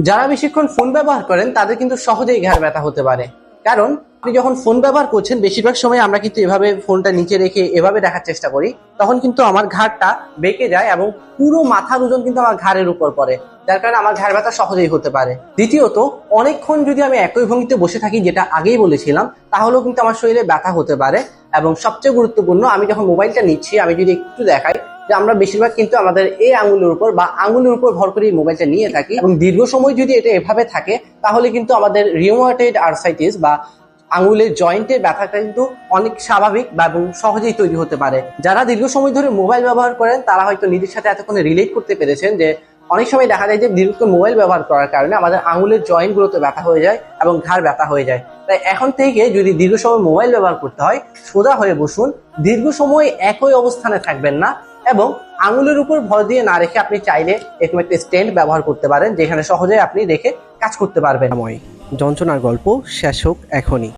যারা বেশিক্ষণ ফোন ব্যবহার করেন, তাদের কিন্তু সহজেই ঘাড় ব্যথা হতে পারে। কারণ, আপনি যখন ফোন ব্যবহার করছেন, বেশিরভাগ সময় আমরা কিন্তু এভাবে ফোনটা নিচে রেখে এভাবে দেখার চেষ্টা করি, তখন কিন্তু আমার ঘাড়টা বেঁকে যায় এবং পুরো মাথার ওজন কিন্তু আমার ঘাড়ের উপর পড়ে। যার কারণে আমার ঘাড় ব্যথা সহজেই হতে পারে। দ্বিতীয়ত, অনেকক্ষণ যদি আমি একই ভঙ্গিতে বসে থাকি, যেটা আগেই বলেছিলাম, তাহলেও কিন্তু আমার শরীরে ব্যথা হতে পারে। এবং সবচেয়ে গুরুত্বপূর্ণ, আমি যখন মোবাইলটা নিচ্ছি, আমি যদি একটু দেখাই যে আমরা বেশিরভাগ কিন্তু আমাদের এই আঙুলের উপর বা আঙুলের উপর ভর করে মোবাইলটা নিয়ে থাকি এবং দীর্ঘ সময় যদি এটা এভাবে থাকে, তাহলে কিন্তু আমাদের রিওমাটেড আর্সাইটিস বা আঙুলের জয়েন্টের ব্যথাটা কিন্তু অনেক স্বাভাবিক বা এবং সহজেই তৈরি হতে পারে। যারা দীর্ঘ সময় ধরে মোবাইল ব্যবহার করেন, তারা হয়তো নিজের সাথে এতক্ষণে রিলেট করতে পেরেছেন যে, অনেক সময় দেখা যায় যে দীর্ঘক্ষণ মোবাইল ব্যবহার করার কারণে আমাদের আঙুলের জয়েন্টগুলোতে ব্যথা হয়ে যায় এবং ঘাড় ব্যথা হয়ে যায়। তাই এখন থেকে যদি দীর্ঘ সময় মোবাইল ব্যবহার করতে হয়, সোজা হয়ে বসুন, দীর্ঘ সময় একই অবস্থানে থাকবেন না। এবং আঙুলের উপর ভর দিয়ে না রেখে আপনি চাইলে এরকম একটা স্ট্যান্ড ব্যবহার করতে পারেন, যেখানে সহজে আপনি রেখে কাজ করতে পারবেন। যন্ত্রণার গল্প শেষ হোক এখনই।